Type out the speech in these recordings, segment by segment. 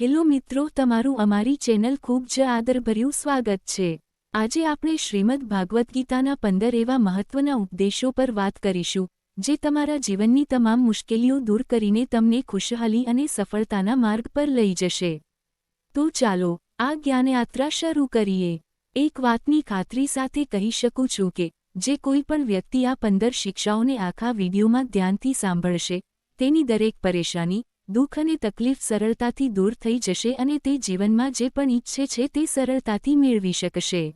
Hello મિત્રો, તમારું અમારી ચેનલ ખૂબ જ આદરભર્યું સ્વાગત છે. આજે આપણે શ્રીમદ ભાગવદ્ ગીતાના પંદર એવા મહત્વના ઉપદેશો પર વાત કરીશું, જે તમારા જીવનની તમામ મુશ્કેલીઓ દૂર કરીને તમને ખુશહાલી અને સફળતાના માર્ગ પર લઈ જશે. તો ચાલો, આ જ્ઞાનયાત્રા શરૂ કરીએ. એક વાતની ખાતરી સાથે કહી શકું છું કે, જે કોઈ પણ વ્યક્તિ આ પંદર શિક્ષાઓને આખા વિડીયોમાં ધ્યાનથી સાંભળશે, તેની દરેક પરેશાની દુઃખ અને તકલીફ સરળતાથી દૂર થઈ જશે અને તે જીવનમાં જે પણ ઈચ્છે છે તે સરળતાથી મેળવી શકશે.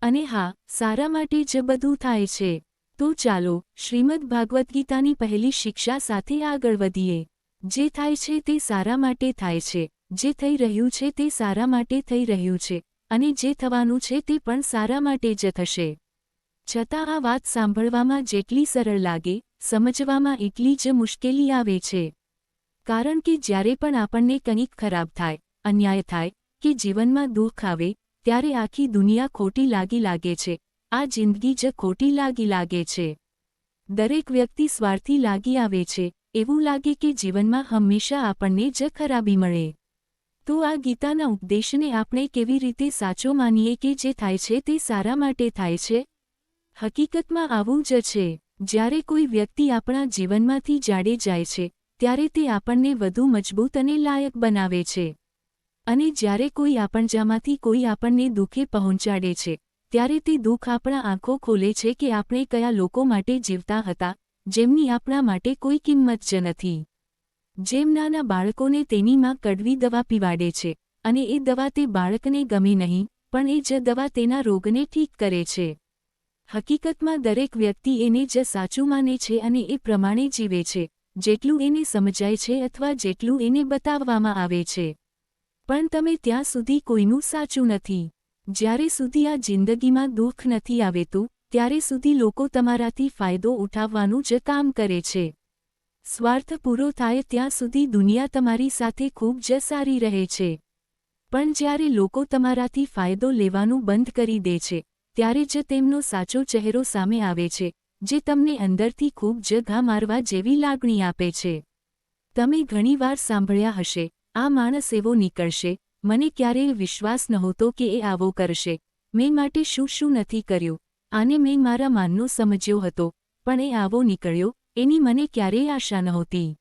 અને હા, સારા માટે જ બધું થાય છે. તો ચાલો, શ્રીમદ ભાગવદ્ ગીતાની પહેલી શિક્ષા સાથે આગળ વધીએ. જે થાય છે તે સારા માટે થાય છે. જે થઈ રહ્યું છે તે સારા માટે થઈ રહ્યું છે. અને જે થવાનું છે તે પણ સારા માટે જ થશે. છતાં આ વાત સાંભળવામાં જેટલી સરળ લાગે, સમજવામાં એટલી જ મુશ્કેલી આવે છે. કારણ કે જ્યારે પણ આપણને કંઈક ખરાબ થાય, અન્યાય થાય, કે જીવનમાં દુઃખ આવે, ત્યારે આખી દુનિયા ખોટી લાગી લાગે છે. આ જિંદગી જ ખોટી લાગી લાગે છે. દરેક વ્યક્તિ સ્વાર્થી લાગી આવે છે. એવું લાગે કે જીવનમાં હંમેશા આપણને જ ખરાબી મળે. તો આ ગીતાના ઉપદેશને આપણે કેવી રીતે સાચો માનીએ કે જે થાય છે તે સારા માટે થાય છે? હકીકતમાં આવું જ છે. જ્યારે કોઈ વ્યક્તિ આપણા જીવનમાંથી જાડે જાય છે ત્યારે તે આપણને વધુ મજબૂત અને લાયક બનાવે છે. અને જ્યારે કોઈ આપણજામાંથી કોઈ આપણને દુઃખે પહોંચાડે છે, ત્યારે તે દુઃખ આપણા આંખો ખોલે છે કે આપણે કયા લોકો માટે જીવતા હતા, જેમની આપણા માટે કોઈ કિંમત જ નથી. જેમ નાના બાળકોને તેની માં કડવી દવા પીવાડે છે, અને એ દવા તે બાળકને ગમે નહીં, પણ એ જ દવા તેના રોગને ઠીક કરે છે. હકીકતમાં દરેક વ્યક્તિ એને જ સાચું માને છે અને એ પ્રમાણે જીવે છે. જેટલું એને સમજાય છે અથવા જેટલું એને બતાવવામાં આવે છે. પણ તમે ત્યાં સુધી કોઈનું સાચું નથી. જ્યારે સુધી આ જિંદગીમાં દુઃખ નથી આવેતું ત્યારે સુધી લોકો તમારાથી ફાયદો ઉઠાવવાનું જ કામ કરે છે. સ્વાર્થ પૂરો થાય ત્યાં સુધી દુનિયા તમારી સાથે ખૂબ જ સારી રહે છે. પણ જ્યારે લોકો તમારાથી ફાયદો લેવાનું બંધ કરી દે છે, ત્યારે જ તેમનો સાચો ચહેરો સામે આવે છે. જે તમને અંદરથી ખૂબ જ ઘા મારવા જેવી લાગણી આપે છે. તમે ઘણીવાર સાંભળ્યા હશે, આ માણસ એવો નીકળશે, મને ક્યારેય વિશ્વાસ નહોતો કે એ આવો કરશે. મેં માટે શું શું નથી કર્યું, આને મેં મારા માનનો સમજ્યો હતો, પણ એ આવો નીકળ્યો, એની મને ક્યારેય આશા નહોતી.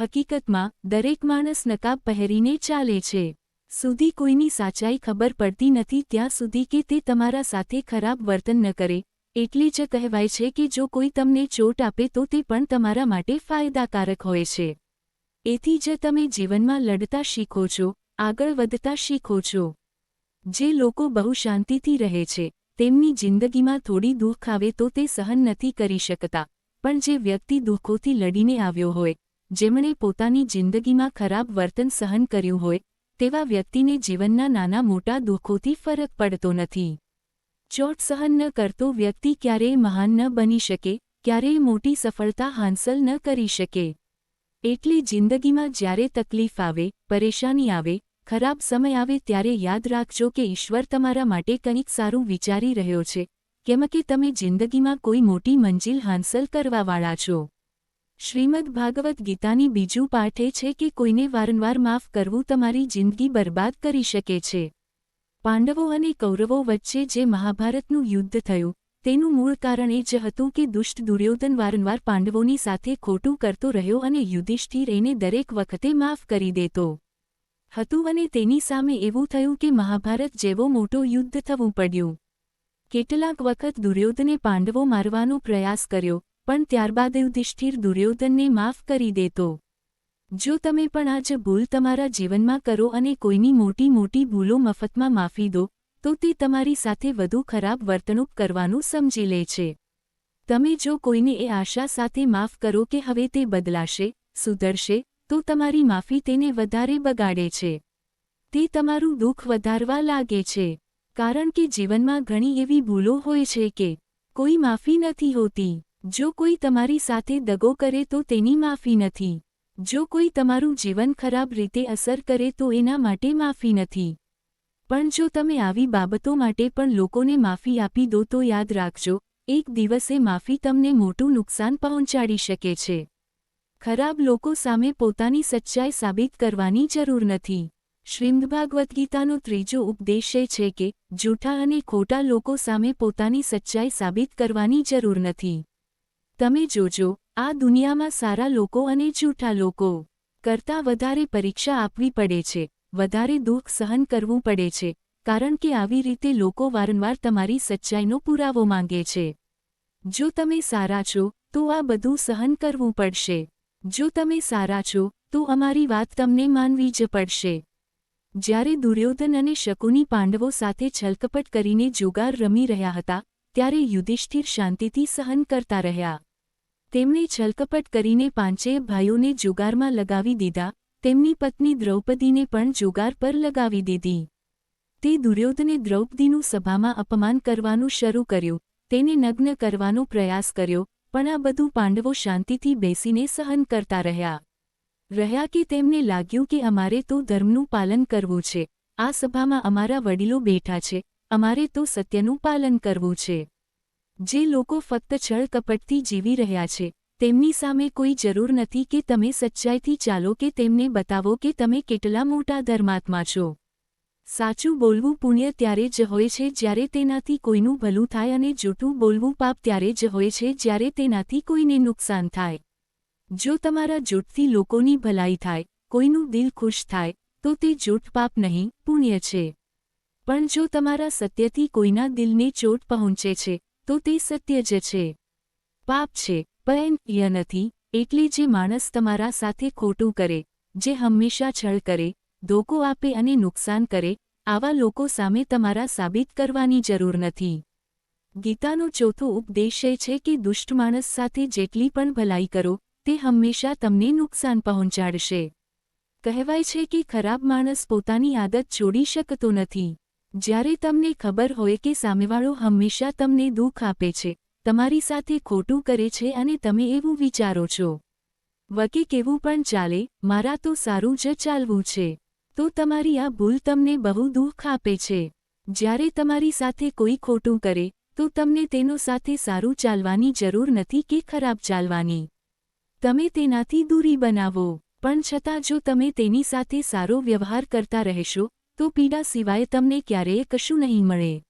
હકીકતમાં, દરેક માણસ નકાબ પહેરીને ચાલે છે. સુધી કોઈની સાચાઈ ખબર પડતી નથી ત્યાં સુધી કે તે તમારા સાથે ખરાબ વર્તન ન કરે એટલે જ કહેવાય છે કે જો કોઈ તમને ચોટ આપે તો તે પણ તમારા માટે ફાયદાકારક હોય છે. એથી જ તમે જીવનમાં લડતા શીખો છો, આગળ વધતા શીખો છો. જે લોકો બહુ શાંતિથી રહે છે, તેમની જિંદગીમાં થોડી દુઃખ આવે તો તે સહન નથી કરી શકતા. પણ જે વ્યક્તિ દુઃખોથી લડીને આવ્યો હોય, જેમણે પોતાની જિંદગીમાં ખરાબ વર્તન સહન કર્યું હોય, તેવા વ્યક્તિને જીવનના નાના મોટા દુઃખોથી ફરક પડતો નથી. ચોટ સહન ન કરતો વ્યક્તિ ક્યારેય મહાન ન બની શકે, ક્યારેય મોટી સફળતા હાંસલ ન કરી શકે. એટલે જિંદગીમાં જ્યારે તકલીફ આવે, પરેશાની આવે, ખરાબ સમય આવે ત્યારે યાદ રાખજો કે ઈશ્વર તમારા માટે કંઈક સારું વિચારી રહ્યો છે, કેમ કે તમે જિંદગીમાં કોઈ મોટી મંજિલ હાંસલ કરવાવાળા છો. શ્રીમદ ભાગવત ગીતાની બીજું પાઠ એ છે કે કોઈને વારંવાર માફ કરવું તમારી જિંદગી બરબાદ કરી શકે છે. પાંડવો અને કૌરવો વચ્ચે જે મહાભારતનું યુદ્ધ થયું, તેનું મૂળ કારણ એ જ હતું કે દુષ્ટ દુર્યોધન વારંવાર પાંડવોની સાથે ખોટું કરતો રહ્યો અને યુધિષ્ઠિર એને દરેક વખતે માફ કરી દેતો હતું અને તેની સામે એવું થયું કે મહાભારત જેવો મોટો યુદ્ધ થવું પડ્યું. કેટલાક વખત દુર્યોધને પાંડવો મારવાનો પ્રયાસ કર્યો, પણ ત્યારબાદ યુધિષ્ઠિર દુર્યોધનને માફ કરી દેતો જો તમે પણ આજ ભૂલ તમારા જીવનમાં કરો અને કોઈની મોટી મોટી ભૂલો મફતમાં માફી દો, તો તે તમારી સાથે વધુ ખરાબ વર્તણૂક કરવાનું સમજી લે છે. તમે જો કોઈને એ આશા સાથે માફ કરો કે હવે તે બદલાશે, સુધરશે, તો તમારી માફી તેને વધારે બગાડે છે. તે તમારું દુઃખ વધારવા લાગે છે. કારણ કે જીવનમાં ઘણી એવી ભૂલો હોય છે કે કોઈ માફી નથી હોતી. જો કોઈ તમારી સાથે દગો કરે તો તેની માફી નથી. જો કોઈ તમારું જીવન ખરાબ રીતે અસર કરે તો એના માટે માફી નથી. પણ જો તમે આવી બાબતો માટે પણ લોકોને માફી આપી દો તો યાદ રાખજો, એક દિવસે માફી તમને મોટું નુકસાન પહોંચાડી શકે છે. ખરાબ લોકો સામે પોતાની સચ્ચાઈ સાબિત કરવાની જરૂર નથી. શ્રીમદ ભાગવદ્ ગીતાનો ત્રીજો ઉપદેશ એ છે કે, જૂઠા અને ખોટા લોકો સામે પોતાની સચ્ચાઈ સાબિત કરવાની જરૂર નથી. તમે જોજો આ દુનિયામાં સારા લોકો અને જૂઠા લોકો કરતાં વધારે પરીક્ષા આપવી પડે છે, વધારે દુઃખ સહન કરવું પડે છે, કારણ કે આવી રીતે લોકો વારંવાર તમારી સચ્ચાઈનો પુરાવો માંગે છે. જો તમે સારા છો, તો આ બધું સહન કરવું પડશે. જો તમે સારા છો, તો અમારી વાત તમને માનવી જ પડશે. જ્યારે દુર્યોધન અને શકુની પાંડવો સાથે છલકપટ કરીને જુગાર રમી રહ્યા હતા, ત્યારે યુધિષ્ઠિર શાંતિથી સહન કરતા રહ્યા. તેમણે છલકપટ કરીને પાંચેય ભાઈઓને જુગારમાં લગાવી દીધા, તેમની પત્ની દ્રૌપદીને પણ જુગાર પર લગાવી દીધી. તે દુર્યોધને દ્રૌપદીનું સભામાં અપમાન કરવાનું શરૂ કર્યું, તેને નગ્ન કરવાનો પ્રયાસ કર્યો, પણ આ બધું પાંડવો શાંતિથી બેસીને સહન કરતા રહ્યા. રહ્યા કે તેમને લાગ્યું કે અમારે તો ધર્મનું પાલન કરવું છે, આ સભામાં અમારા વડીલો બેઠા છે, અમારે તો સત્યનું પાલન કરવું છે. જે લોકો ફક્ત છળ કપટથી જીવી રહ્યા છે, તેમની સામે કોઈ જરૂર નથી કે તમે સચ્ચાઈથી ચાલો કે તેમને બતાવો કે તમે કેટલા મોટા ધર્માત્મા છો. સાચું બોલવું પુણ્ય ત્યારે જ હોય છે જ્યારે તેનાથી કોઈનું ભલું થાય અને જૂઠું બોલવું પાપ ત્યારે જ હોય છે જ્યારે તેનાથી કોઈને નુકસાન થાય. જો તમારા જૂઠથી લોકોની ભલાઈ થાય, કોઈનું દિલ ખુશ થાય, તો તે જૂઠ પાપ નહીં, પુણ્ય છે. પણ જો તમારા સત્યથી કોઈના દિલને ચોટ પહોંચે છે તો તે સત્ય જ છે. પાપ છે, પણ નથી, એટલે જે માણસ તમારા સાથે ખોટું કરે, જે હંમેશા છળ કરે, ધોકો આપે અને નુકસાન કરે, આવા લોકો સામે તમારા સાબિત કરવાની જરૂર નથી. ગીતાનો ચોથો ઉપદેશ એ છે કે દુષ્ટ માણસ સાથે જેટલી પણ ભલાઈ કરો, તે હંમેશા તમને નુકસાન પહોંચાડશે. કહેવાય છે કે ખરાબ માણસ પોતાની આદત છોડી શકતો નથી. જ્યારે તમને ખબર હોય કે સામેવાળો હંમેશા તમને દુઃખ આપે છે, તમારી સાથે ખોટું કરે છે અને તમે એવું વિચારો છો. વકે કેવું પણ ચાલે, મારા તો સારું જ ચાલવું છે. તો તમારી આ ભૂલ તમને બહુ દુઃખ આપે છે. જ્યારે તમારી સાથે કોઈ ખોટું કરે, તો તમને તેનો સાથે સારું ચાલવાની જરૂર નથી કે ખરાબ ચાલવાની. તમે તેનાથી દૂરી બનાવો, પણ છતાં જો તમે તેની સાથે સારો વ્યવહાર કરતા રહેશો તો પીડા સિવાય તમને ક્યારેય કશું નહીં મળે.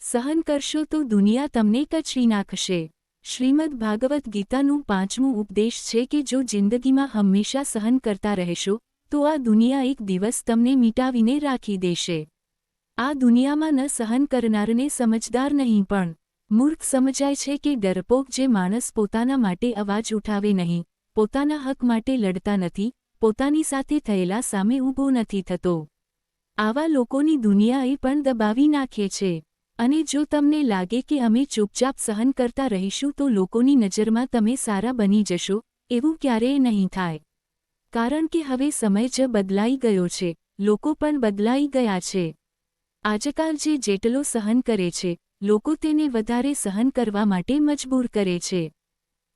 સહન કરશો તો દુનિયા તમને કચરી નાખશે. શ્રીમદ ભાગવત ગીતાનું પાંચમું ઉપદેશ છે કે જો જિંદગીમાં હંમેશા સહન કરતા રહેશો, તો આ દુનિયા એક દિવસ તમને મીટાવીને રાખી દેશે. આ દુનિયામાં ન સહન કરનારને સમજદાર નહીં પણ, મૂર્ખ સમજાય છે કે ડરપોક જે માણસ પોતાના માટે અવાજ ઉઠાવે નહીં, પોતાના હક માટે લડતા નથી, પોતાની સાથે થયેલા સામે ઊભો નથી થતો. આવા લોકોની દુનિયાએ પણ દબાવી નાખે છે. અને જો તમને લાગે કે અમે ચૂપચાપ સહન કરતા રહીશું તો લોકોની નજરમાં તમે સારા બની જશો, એવું ક્યારેય નહીં થાય. કારણ કે હવે સમય જ બદલાઈ ગયો છે, લોકો પણ બદલાઈ ગયા છે. આજકાલ જે જેટલો સહન કરે છે, લોકો તેને વધારે સહન કરવા માટે મજબૂર કરે છે.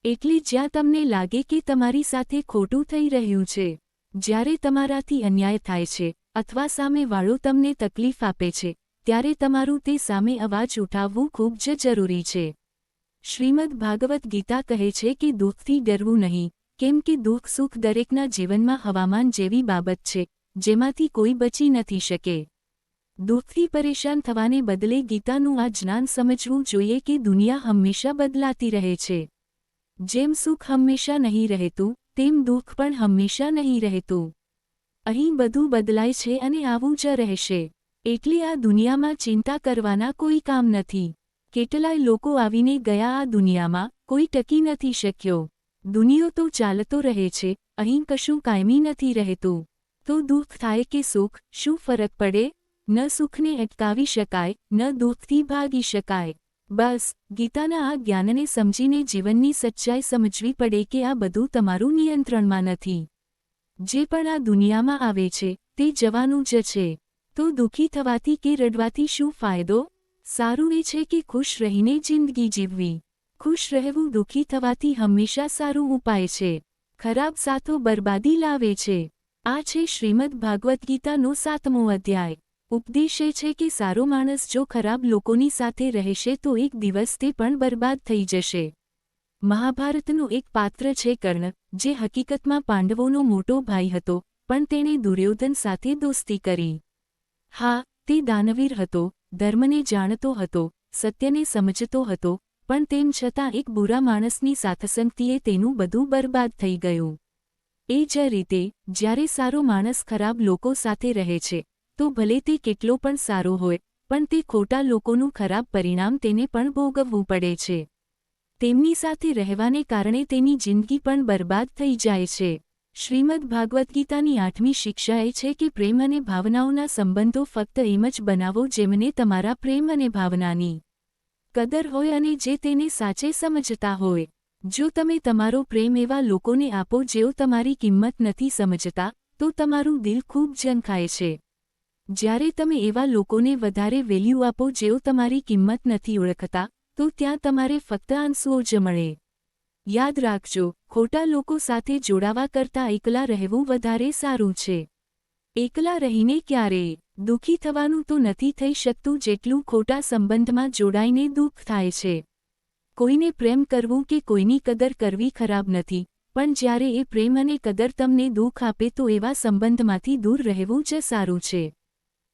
એટલે જ્યાં તમને લાગે કે તમારી સાથે ખોટું થઈ રહ્યું છે, જ્યારે તમારાથી અન્યાય થાય છે અથવા સામેવાળો તમને તકલીફ આપે છે, ત્યારે તમારું તે સામે અવાજ ઉઠાવવું ખૂબ જ જરૂરી છે. શ્રીમદ ભાગવત ગીતા કહે છે કે દુઃખથી ડરવું નહીં, કેમ કે દુઃખ સુખ દરેકના જીવનમાં હવામાન જેવી બાબત છે, જેમાંથી કોઈ બચી નથી શકે. દુઃખથી પરેશાન થવાને બદલે ગીતાનું આ જ્ઞાન સમજવું જોઈએ કે દુનિયા હંમેશા બદલાતી રહે છે. જેમ સુખ હંમેશા નહીં રહેતું, તેમ દુઃખ પણ હંમેશા નહીં રહેતું. અહીં બધું બદલાય છે અને આવું જ રહેશે. એટલે આ દુનિયામાં ચિંતા કરવાના કોઈ કામ નથી. કેટલાય લોકો આવીને ગયા આ દુનિયામાં, કોઈ ટકી નથી શક્યો. દુનિયો તો ચાલતો રહે છે, અહીં કશું કાયમી નથી રહેતું. તો દુઃખ થાય કે સુખ, શું ફરક પડે? ન સુખને અટકાવી શકાય, ન દુઃખથી ભાગી શકાય. બસ, ગીતાના આ જ્ઞાનને સમજીને જીવનની સચ્ચાઈ સમજવી પડે કે આ બધું તમારું નિયંત્રણમાં નથી. જે પણ આ દુનિયામાં આવે છે, તે જવાનું જ છે. તો દુઃખી થવાથી કે રડવાથી શું ફાયદો? સારું એ છે કે ખુશ રહીને જિંદગી જીવવી. ખુશ રહેવું દુઃખી થવાથી હંમેશા સારું ઉપાય છે. ખરાબ સાથો બરબાદી લાવે છે. આ છે શ્રીમદ ભાગવદ્ ગીતાનો સાતમો અધ્યાય. ઉપદેશ એ છે કે સારો માણસ જો ખરાબ લોકોની સાથે રહેશે તો એક દિવસ તે પણ બરબાદ થઈ જશે. મહાભારતનું એક પાત્ર છે કર્ણ, જે હકીકતમાં પાંડવોનો મોટો ભાઈ હતો, પણ તેણે દુર્યોધન સાથે દોસ્તી કરી. હા, તે દાનવીર હતો, ધર્મને જાણતો હતો, સત્યને સમજતો હતો, પણ તેમ છતાં એક બુરા માણસની સાથસંગતીએ તેનું બધું બરબાદ થઈ ગયું. એ જ રીતે, જ્યારે સારો માણસ ખરાબ લોકો સાથે રહે છે, તો ભલે તે કેટલો પણ સારો હોય, પણ તે ખોટા લોકોનું ખરાબ પરિણામ તેને પણ ભોગવવું પડે છે. તેમની સાથે રહેવાને કારણે તેની જિંદગી પણ બરબાદ થઈ જાય છે. શ્રીમદ ભાગવદ્ ગીતાની આઠમી શિક્ષા એ છે કે પ્રેમ અને ભાવનાઓના સંબંધો ફક્ત એમ જ બનાવો જેમને તમારા પ્રેમ અને ભાવનાની કદર હોય અને જે તેને સાચે સમજતા હોય. જો તમે તમારો પ્રેમ એવા લોકોને આપો જેઓ તમારી કિંમત નથી સમજતા, તો તમારું દિલ ખૂબ ઝંખાય છે. જ્યારે તમે એવા લોકોને વધારે વેલ્યુ આપો જેઓ તમારી કિંમત નથી ઓળખતા તો ત્યાં તમારે ફક્ત આંસુઓ જ મળે. યાદ રાખજો, ખોટા લોકો સાથે જોડાવા કરતાં એકલા રહેવું વધારે સારું છે. એકલા રહીને ક્યારેય દુઃખી થવાનું તો નથી થઈ શકતું જેટલું ખોટા સંબંધમાં જોડાઈને દુઃખ થાય છે. કોઈને પ્રેમ કરવું કે કોઈની કદર કરવી ખરાબ નથી, પણ જ્યારે એ પ્રેમ અને કદર તમને દુઃખ આપે તો એવા સંબંધમાંથી દૂર રહેવું જ સારું છે.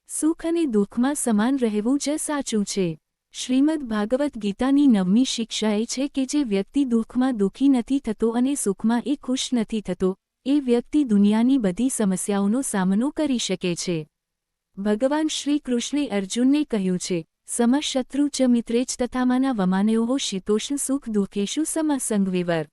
સુખ અને દુઃખમાં સમાન રહેવું જ સાચું છે. શ્રીમદ ભાગવત ગીતાની નવમી શિક્ષા એ છે કે જે વ્યક્તિ દુઃખમાં દુઃખી નથી થતો અને સુખમાં એ ખુશ નથી થતો, એ વ્યક્તિ દુનિયાની બધી સમસ્યાઓનો સામનો કરી શકે છે. ભગવાન શ્રી કૃષ્ણે અર્જુનને કહ્યું છે, સમશત્રુ ચ મિત્રેચ તથામાના વમાનયો શીતોષ્ણ સુખ દુઃખેશુ સમસંગવિવર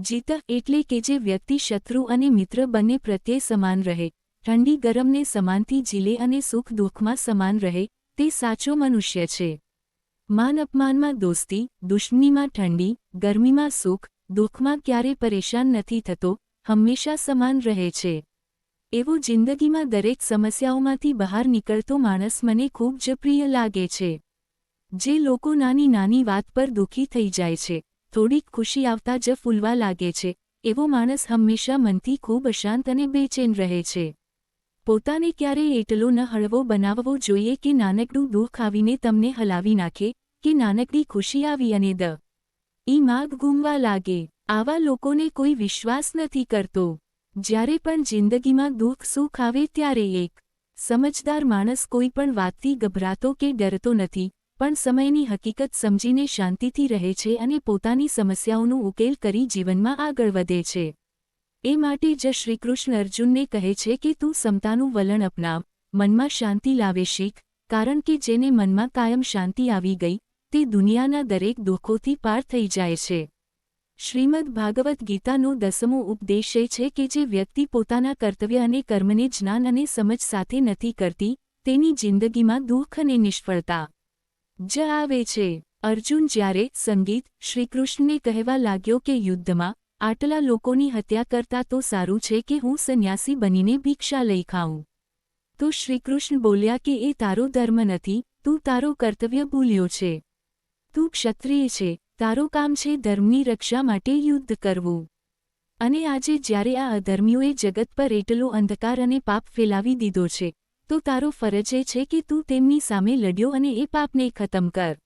જીત એટલે કે જે વ્યક્તિ શત્રુ અને મિત્ર બંને પ્રત્યે સમાન રહે, ઠંડી ગરમને સમાનથી જીલે અને સુખ દુઃખમાં સમાન રહે, તે સાચો મનુષ્ય છે. માન અપમાનમાં દોસ્તી, દુશ્મનીમાં ઠંડી, ગરમીમાં સુખ, દુઃખમાં ક્યારે પરેશાન નથી થતો, હંમેશા સમાન રહે છે. એવો જિંદગીમાં દરેક સમસ્યાઓમાંથી બહાર નીકળતો માણસ મને ખૂબ જ પ્રિય લાગે છે. જે લોકો નાની નાની વાત પર દુઃખી થઈ જાય છે, થોડીક ખુશી આવતા જ ફૂલવા લાગે છે, એવો માણસ હંમેશા મનથી ખૂબ અશાંત અને બેચેન રહે છે. પોતાને ક્યારેય એટલો ન હળવો બનાવવો જોઈએ કે નાનકડું દુઃખ આવીને તમને હલાવી નાખે કે નાનકડી ખુશી આવી અને દ. ઈ માગ ગુમવા લાગે. આવા લોકોને કોઈ વિશ્વાસ નથી કરતો. જ્યારે પણ જિંદગીમાં દુઃખ સુખ આવે ત્યારે એક સમજદાર માણસ કોઈ પણ વાતથી ગભરાતો કે ડરતો નથી, પણ સમયની હકીકત સમજીને શાંતિથી રહે છે અને પોતાની સમસ્યાઓનો ઉકેલ કરી જીવનમાં આગળ વધે છે. એ માટે જ શ્રીકૃષ્ણ અર્જુનને કહે છે કે તું સમતાનું વલણ અપનાવ. મનમાં શાંતિ લાવે શીખ, કારણ કે જેને મનમાં કાયમ શાંતિ આવી ગઈ તે દુનિયાના દરેક દુઃખોથી પાર થઈ જાય છે. શ્રીમદ ભાગવત ગીતાનો દસમો ઉપદેશ એ છે કે જે વ્યક્તિ પોતાના કર્તવ્ય અને કર્મને જ્ઞાન અને સમજ સાથે નથી કરતી, તેની જિંદગીમાં દુઃખ અને નિષ્ફળતા જ આવે છે. અર્જુન જ્યારે સંગીત શ્રીકૃષ્ણને કહેવા લાગ્યો કે યુદ્ધમાં આટલા લોકોની હત્યા કરતા તો સારું છે કે હું સંન્યાસી બનીને ભિક્ષા લઈ ખાઉં. તો શ્રીકૃષ્ણ બોલ્યા કે એ તારો ધર્મ નથી, તું તારો કર્તવ્ય ભૂલ્યો છે. તું ક્ષત્રિય છે, તારું કામ છે ધર્મની રક્ષા માટે યુદ્ધ કરવું. અને આજે જ્યારે આ અધર્મીઓએ જગત પર એટલો અંધકાર અને પાપ ફેલાવી દીધો છે, તો તારો ફરજ એ છે કે તું તેમની સામે લડ્યો અને એ પાપને ખતમ કર.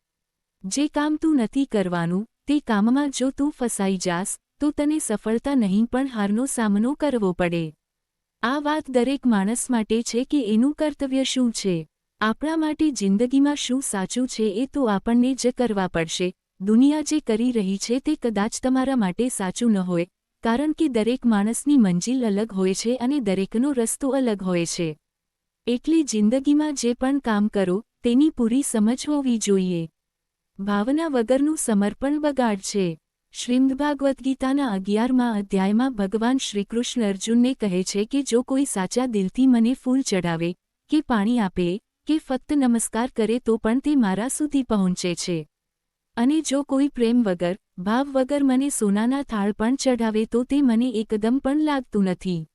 જે કામ તું નથી કરવાનું, તે કામમાં જો તું ફસાઈ જાસ, તો તને સફળતા નહીં પણ હારનો સામનો કરવો પડે. આ વાત દરેક માણસ માટે છે કે એનું કર્તવ્ય શું છે? આપણા માટે જિંદગીમાં શું સાચું છે એ તો આપણને જ કરવા પડશે. દુનિયા જે કરી રહી છે તે કદાચ તમારા માટે સાચું ન હોય, કારણ કે દરેક માણસની મંજિલ અલગ હોય છે અને દરેકનો રસ્તો અલગ હોય છે. એટલે જિંદગીમાં જે પણ કામ કરો, તેની પૂરી સમજ હોવી જોઈએ. ભાવના વગરનું સમર્પણ બગાડ છે. શ્રીમદભાગવદ્ ગીતાના અગિયારમાં અધ્યાયમાં ભગવાન શ્રીકૃષ્ણ અર્જુનને કહે છે કે જો કોઈ સાચા દિલથી મને ફૂલ ચડાવે કે પાણી આપે કે ફક્ત નમસ્કાર કરે તો પણ તે મારા સુધી પહોંચે છે. અને જો કોઈ પ્રેમ વગર, ભાવ વગર મને સોનાના થાળ પણ ચઢાવે તો તે મને એકદમ પણ લાગતું નથી.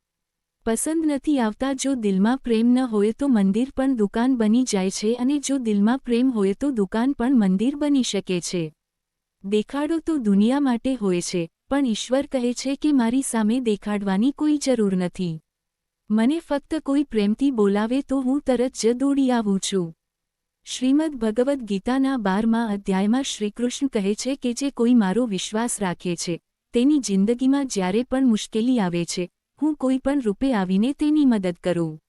પસંદ નથી આવતા જો દિલમાં પ્રેમ ન હોય તો મંદિર પણ દુકાન બની જાય છે અને જો દિલમાં પ્રેમ હોય તો દુકાન પણ મંદિર બની શકે છે. દેખાડો તો દુનિયા માટે હોય છે, પણ ઈશ્વર કહે છે કે મારી સામે દેખાડવાની કોઈ જરૂર નથી. મને ફક્ત કોઈ પ્રેમથી બોલાવે તો હું તરત જ દોડી આવું છું. શ્રીમદ ભગવદ્ ગીતાના બારમા અધ્યાયમાં શ્રીકૃષ્ણ કહે છે કે જે કોઈ મારો વિશ્વાસ રાખે છે, તેની જિંદગીમાં જ્યારે પણ મુશ્કેલી આવે છે, હું કોઈ પણ રૂપે આવીને તેની મદદ કરું.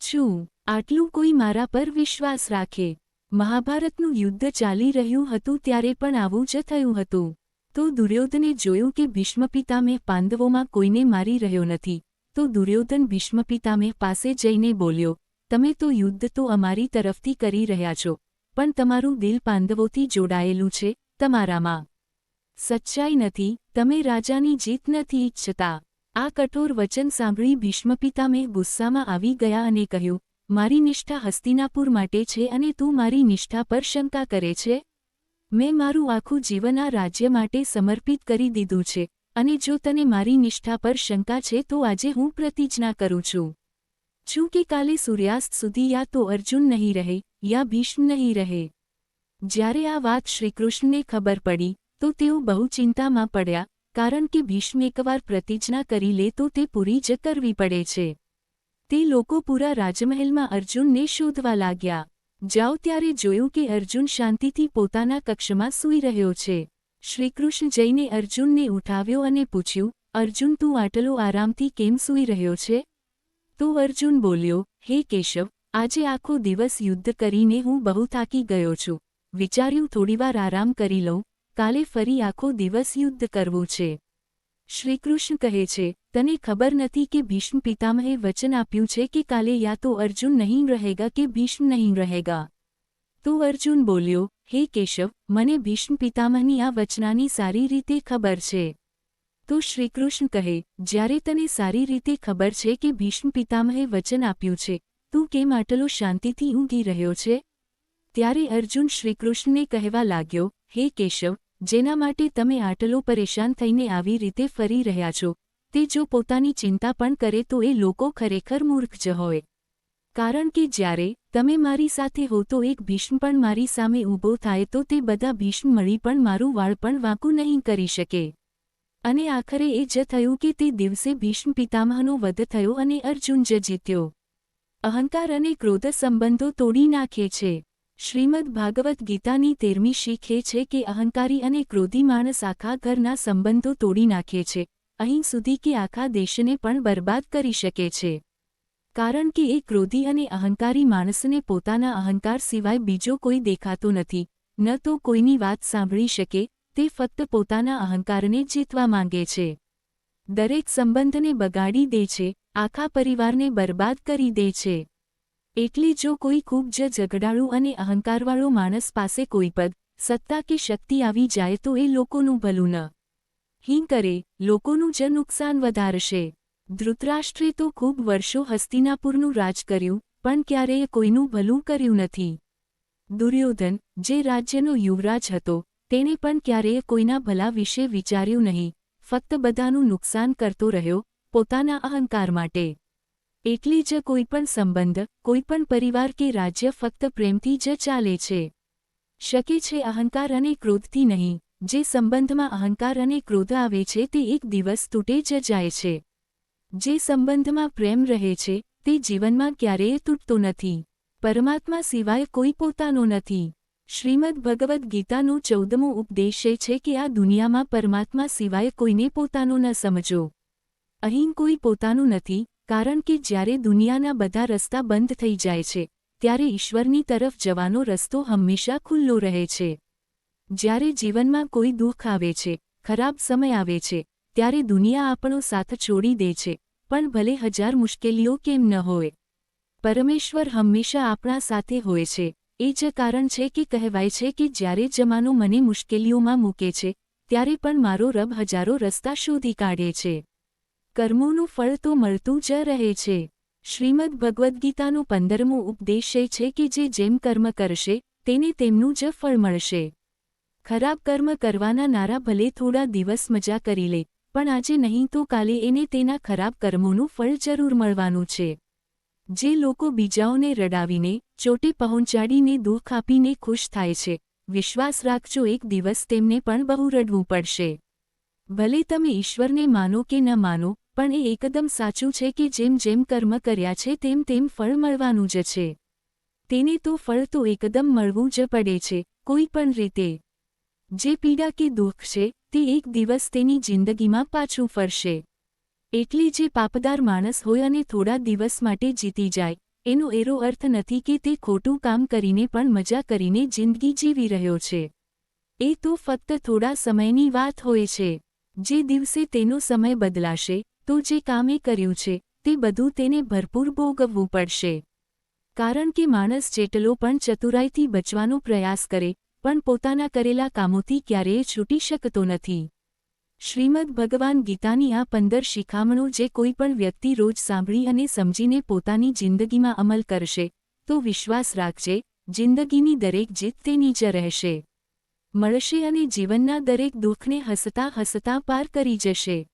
છું, આટલું કોઈ મારા પર વિશ્વાસ રાખે. મહાભારતનું યુદ્ધ ચાલી રહ્યું હતું ત્યારે પણ આવું જ થયું હતું. તો દુર્યોધને જોયું કે ભીષ્મ મેં પાંડવોમાં કોઈને મારી રહ્યો નથી. તો દુર્યોધન ભીષ્મ પિતામહ પાસે જઈને બોલ્યો, તમે તો યુદ્ધ તો અમારી તરફથી કરી રહ્યા છો, પણ તમારું દિલ પાંડવોથી જોડાયેલું છે, તમારામાં. સચ્ચાઈ નથી, તમે રાજાની જીત નથી ઈચ્છતા. આ કઠોર વચન સાંભળી ભીષ્મ પિતામહ ગુસ્સામાં આવી ગયા અને કહ્યું, મારી નિષ્ઠા હસ્તિનાપુર માટે છે અને તું મારી નિષ્ઠા પર શંકા કરે છે? મેં મારું આખું જીવન આ રાજ્ય માટે સમર્પિત કરી દીધું છે અને જો તને મારી નિષ્ઠા પર શંકા છે, તો આજે હું પ્રતિજ્ઞા કરું છું. છું કે કાલે સૂર્યાસ્ત સુધી યા તો અર્જુન નહીં રહે, યા ભીષ્મ નહીં રહે. જ્યારે આ વાત શ્રીકૃષ્ણને ખબર પડી, તો તેઓ બહુ ચિંતામાં પડ્યા, કારણ કે ભીષ્મ એકવાર પ્રતિજ્ઞા કરી લે તો તે પૂરી જ કરવી પડે છે. તે લોકો પૂરા રાજમહેલમાં અર્જુનને શોધવા લાગ્યા. જાઓ ત્યારે જોયું કે અર્જુન શાંતિથી પોતાના કક્ષમાં સૂઈ રહ્યો છે. શ્રીકૃષ્ણ જઈને અર્જુનને ઉઠાવ્યો અને પૂછ્યું, અર્જુન, તું આટલો આરામથી કેમ સૂઈ રહ્યો છે? તો અર્જુન બોલ્યો, હે કેશવ, આજે આખો દિવસ યુદ્ધ કરીને હું બહુ થાકી ગયો છું. વિચાર્યું થોડીવાર આરામ કરી લઉં, કાલે ફરી આખો દિવસ યુદ્ધ કરવું છે. શ્રીકૃષ્ણ કહે છે, તને ખબર નથી કે ભીષ્મ પિતામહે વચન આપ્યું છે કે કાલે યા તો અર્જુન નહીં રહેગા કે ભીષ્મ નહીં રહેગા? તો અર્જુન બોલ્યો, હે કેશવ, મને ભીષ્મ પિતામહની આ વચનાની સારી રીતે ખબર છે. તો શ્રીકૃષ્ણ કહે, જ્યારે તને સારી રીતે ખબર છે કે ભીષ્મ પિતામહે વચન આપ્યું છે, તું કેમ આટલો શાંતિથી ઊંઘી રહ્યો છે? ત્યારે અર્જુન શ્રીકૃષ્ણને કહેવા લાગ્યો, હે કેશવ, જેના માટે તમે આટલો પરેશાન થઈને આવી રીતે ફરી રહ્યા છો, તે જો પોતાની ચિંતા પણ કરે તો એ લોકો ખરેખર મૂર્ખ જ હોય. કારણ કે જ્યારે તમે મારી સાથે હો તો એક ભીષ્મ પણ મારી સામે ઊભો થાય તો તે બધા ભીષ્મ મળી પણ મારું વાળ પણ વાંકું નહીં કરી શકે. અને આખરે એ જ થયું કે તે દિવસે ભીષ્મ પિતામહનો વધ થયો અને અર્જુન જ જીત્યો. અહંકાર અને ક્રોધ સંબંધો તોડી નાખે છે. શ્રીમદ ભાગવત ગીતાની તેરમી શીખે છે કે અહંકારી અને ક્રોધી માણસ આખા ઘરના સંબંધો તોડી નાખે છે. અહીં સુધી કે આખા દેશને પણ બરબાદ કરી શકે છે. કારણ કે એ ક્રોધી અને અહંકારી માણસને પોતાના અહંકાર સિવાય બીજો કોઈ દેખાતો નથી. ન તો કોઈની વાત સાંભળી શકે, તે ફક્ત પોતાના અહંકારને જીતવા માંગે છે. દરેક સંબંધને બગાડી દે છે, આખા પરિવારને બરબાદ કરી દે છે. એટલી જો કોઈ ખૂબ જ ઝઘડાળું અને અહંકારવાળો માણસ પાસે કોઈ પદ, સત્તા કે શક્તિ આવી જાય તો એ લોકોનું ભલું ન. હિં કરે, લોકોનું જ નુકસાન વધારશે. ધૃતરાષ્ટ્રે તો ખૂબ વર્ષો હસ્તિનાપુરનું રાજ કર્યું, પણ ક્યારેય કોઈનું ભલું કર્યું નથી. દુર્યોધન, જે રાજ્યનો યુવરાજ હતો, તેણે પણ ક્યારેય કોઈના ભલા વિશે વિચાર્યું નહીં, ફક્ત બધાનું નુકસાન કરતો રહ્યો, પોતાના અહંકાર માટે. એટલી જ કોઈપણ સંબંધ કોઈપણ પરિવાર કે રાજ્ય ફક્ત પ્રેમથી જ ચાલે છે. શકે છે અહંકાર અને ક્રોધથી નહીં, જે સંબંધમાં અહંકાર અને ક્રોધ આવે છે તે એક દિવસ તૂટે જ જાય છે. જે સંબંધમાં પ્રેમ રહે છે, તે જીવનમાં ક્યારેય તૂટતો નથી. પરમાત્મા સિવાય કોઈ પોતાનો નથી. શ્રીમદ ભગવદ્ ગીતાનો ચૌદમો ઉપદેશ એ છે કે આ દુનિયામાં પરમાત્મા સિવાય કોઈને પોતાનો ન સમજો. અહીં કોઈ પોતાનું નથી, કારણ કે જ્યારે દુનિયાના બધા રસ્તા બંધ થઈ જાય છે, ત્યારે ઈશ્વરની તરફ જવાનો રસ્તો હંમેશા ખુલ્લો રહે છે. જ્યારે જીવનમાં કોઈ દુઃખ આવે છે, ખરાબ સમય આવે છે, ત્યારે દુનિયા આપણો સાથ છોડી દે છે. પણ ભલે હજાર મુશ્કેલીઓ કેમ ન હોય, પરમેશ્વર હંમેશા આપણા સાથે હોય છે. એ જ કારણ છે કે કહેવાય છે કે જ્યારે જમાનો મને મુશ્કેલીઓમાં મૂકે છે, ત્યારે પણ મારો રબ હજારો રસ્તા શોધી કાઢે છે. કર્મોનું ફળ તો મળતું જ રહે છે. શ્રીમદ ભગવદ્ગીતાનો પંદરમો ઉપદેશ એ છે કે જે જેમ કર્મ કરશે, તેને તેમનું જ ફળ મળશે. ખરાબ કર્મ કરવાના નારા ભલે થોડા દિવસ મજા કરી લે પણ આજે નહીં તો કાલે એને તેના ખરાબ કર્મોનું ફળ જરૂર મળવાનું છે. જે લોકો બીજાઓને રડાવીને, ચોટે પહોંચાડીને દુઃખ આપીને ખુશ થાય છે. વિશ્વાસ રાખજો, એક દિવસ તેમને પણ બહુ રડવું પડશે. ભલે તમે ઈશ્વરને માનો કે ન માનો, પણ એ એકદમ સાચું છે કે જેમ જેમ કર્મ કર્યા છે, તેમ તેમ ફળ મળવાનું જ છે. તેને તો ફળ તો એકદમ મળવું જ પડે છે, કોઈ પણ રીતે. જે પીડા કે દુઃખ છે તે એક દિવસ તેની જિંદગીમાં પાછું ફરશે. એટલે જે પાપદાર માણસ હોય અને થોડા દિવસ માટે જીતી જાય, એનો એરો અર્થ નથી કે તે ખોટું કામ કરીને પણ મજા કરીને જિંદગી જીવી રહ્યો છે. એ તો ફક્ત થોડા સમયની વાત હોય છે. જે દિવસે તેનો સમય બદલાશે, તો જે કામે કર્યું છે, તે બધું તેને ભરપૂર ભોગવવું પડશે. કારણ કે માણસ જેટલો પણ ચતુરાઈથી બચવાનો પ્રયાસ કરે પણ પોતાના કરેલા કામોથી ક્યારેય છૂટી શકતો નથી. શ્રીમદ ભગવાન ગીતાની આ પંદર શિખામણો જે કોઈ પણ વ્યક્તિ રોજ સાંભળી અને સમજીને પોતાની જિંદગીમાં અમલ કરશે, તો વિશ્વાસ રાખજે, જિંદગીની દરેક જીત તેની જ રહેશે. મળશે અને જીવનના દરેક દુઃખને હસતા હસતા પાર કરી જશે.